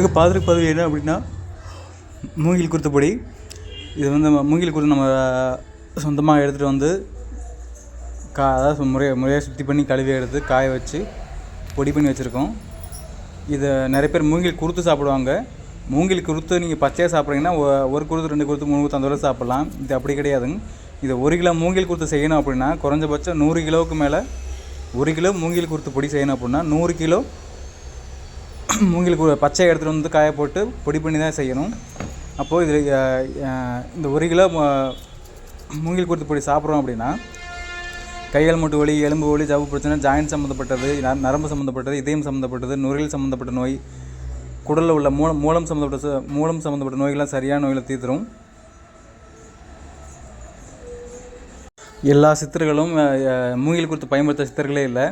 இதுக்கு பாதிரி பதவி என்ன அப்படின்னா மூங்கில் குருத்து பொடி இது வந்து நம்ம மூங்கில் குருத்து நம்ம சொந்தமாக எடுத்துகிட்டு வந்து கா அதாவது முறையை முறையாக சுத்தி பண்ணி கழுவி எடுத்து காய வச்சு பொடி பண்ணி வச்சுருக்கோம். இதை நிறைய பேர் மூங்கில் குருத்து சாப்பிடுவாங்க. மூங்கில் குருத்து நீங்கள் பச்சையாக சாப்பிட்றீங்கன்னா ஒரு குருத்து ரெண்டு குருத்து மூணு குருத்து அந்த சாப்பிட்லாம். இது அப்படி கிடையாதுங்க. இது ஒரு கிலோ மூங்கில் குருத்து செய்யணும் அப்படின்னா குறைஞ்சபட்சம் நூறு கிலோவுக்கு மேலே ஒரு கிலோ மூங்கில் குருத்து பொடி செய்யணும் அப்படின்னா நூறு கிலோ உங்களுக்கு ஒரு பச்சை எடுத்துகிட்டு வந்து காய போட்டு பொடி பண்ணி தான் செய்யணும். அப்போது இதில் இந்த ஒரு கிலோ மூங்கில் குருத்து பொடி சாப்பிட்றோம் அப்படின்னா கைகள் மூட்டு வலி எலும்பு வலி ஜவு பிரச்சனை ஜாயின்ட் சம்மந்தப்பட்டது நரம்பு சம்மந்தப்பட்டது இதயம் சம்மந்தப்பட்டது நுரையில் சம்மந்தப்பட்ட நோய் குடலில் உள்ள மூலம் மூலம் சம்மந்தப்பட்ட ச- மூலம் சம்மந்தப்பட்ட நோய்கள்லாம் சரியான நோயில் தீர்த்துரும். எல்லா சித்தர்களும் மூங்கில் குறித்து பயன்படுத்த சித்தர்களே இல்லை.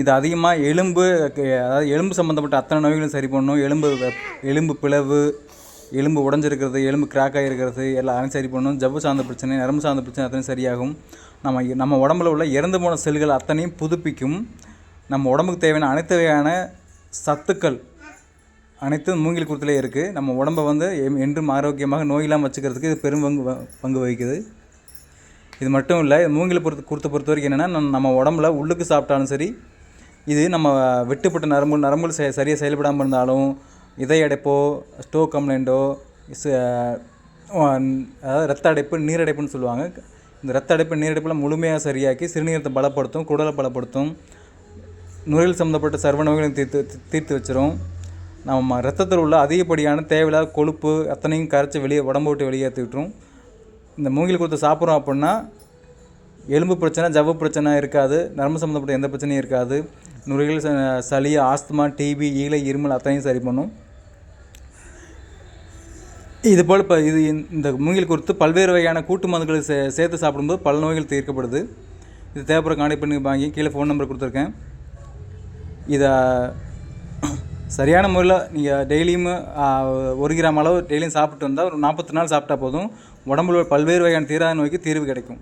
இது அதிகமாக எலும்பு அதாவது எலும்பு சம்மந்தப்பட்ட அத்தனை நோய்களும் சரி பண்ணணும். எலும்பு எலும்பு பிளவு எலும்பு உடஞ்சிருக்கிறது எலும்பு கிராக் ஆகிருக்கிறது எல்லாம் சரி பண்ணணும். ஜவ்வு சார்ந்த பிரச்சனை நரம்பு சார்ந்த பிரச்சனை அத்தனையும் சரியாகும். நம்ம நம்ம உடம்புல உள்ள இறந்து போன செல்கள் அத்தனையும் புதுப்பிக்கும். நம்ம உடம்புக்கு தேவையான அனைத்து வகையான சத்துக்கள் அனைத்தும் மூங்கில் குருத்திலே இருக்குது நம்ம உடம்பை வந்து எம்- என்றும் ஆரோக்கியமாக நோயில்லாமல் வச்சுக்கிறதுக்கு இது பெரும் பங்கு பங்கு வகிக்குது. இது மட்டும் இல்லை மூங்கில் பொறுத்து குருத்தை பொறுத்த வரைக்கும் என்னென்னா நம்ம உடம்புல உள்ளுக்கு சாப்பிட்டாலும் சரி இது நம்ம வெட்டுப்பட்ட நரம்பு நரம்புகள் செ சரியாக செயல்படாமல் இருந்தாலும் இதய அடைப்போ ஸ்டோ கம்ப்ளைண்ட்டோ அதாவது ரத்த அடைப்பு நீரடைப்புன்னு சொல்லுவாங்க. இந்த ரத்த அடைப்பு நீரடைப்பெல்லாம் முழுமையாக சரியாக்கி சிறுநீரத்தை பலப்படுத்தும் குடலை பலப்படுத்தும் நுரையில் சம்மந்தப்பட்ட சர்வ நோய்களையும் தீர்த்து தீர்த்து வச்சிரும். நம்ம ரத்தத்தில் உள்ள அதிகப்படியான தேவையில்லாத கொழுப்பு அத்தனையும் கரைச்சி வெளியே உடம்பு விட்டு வெளியேற்றிட்டுரும் இந்த மூங்கில் கொடுத்து சாப்பிட்றோம் அப்படின்னா எலும்பு பிரச்சனை ஜவ்வு பிரச்சனை இருக்காது நரம்பு சம்மந்தப்பட்ட எந்த பிரச்சனையும் இருக்காது. நுரையீரல் ச- சளி ஆஸ்துமா டிபி ஈலை இருமல் அத்தனையும் சரி பண்ணும். இது போல் இப்போ இது இந்த- மூங்கில் குறித்து பல்வேறு வகையான கூட்டு மருந்துகளை சே சேர்த்து சாப்பிடும்போது பல நோய்கள் தீர்க்கப்படுது. இது தேவைப்படுற கான்டெக்ட் பண்ணி வாங்கி கீழே ஃபோன் நம்பர் கொடுத்துருக்கேன். இதை சரியான முறையில் நீங்கள் டெய்லியும் ஒரு கிராம் அளவு டெய்லியும் சாப்பிட்டு வந்தால் ஒரு நாற்பத்தி நாள் சாப்பிட்டா போதும். உடம்புல பல்வேறு வகையான தீராத நோய்க்கு தீர்வு கிடைக்கும்.